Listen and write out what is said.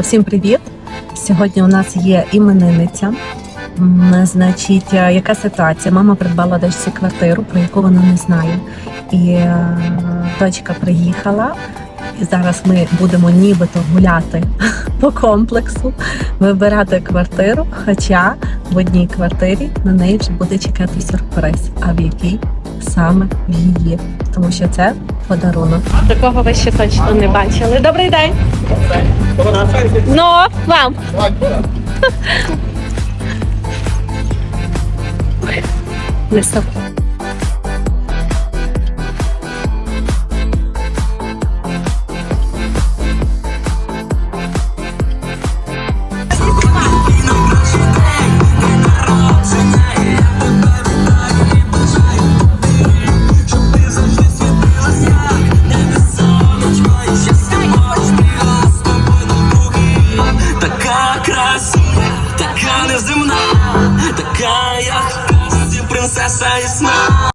Всім привіт! Сьогодні у нас є іменинниця. Значить, е, яка ситуація? Мама придбала дочці квартиру, про яку вона не знає. І е, дочка приїхала. І зараз ми будемо нібито гуляти по комплексу, вибирати квартиру. Хоча в одній квартирі на неї вже буде чекати сюрприз. А в якій саме в її, тому що це подарунок. Такого ви ще точно не бачили. Добрий день! Ну, вам. Не Така красива, така неземна, така як принцеса і сна.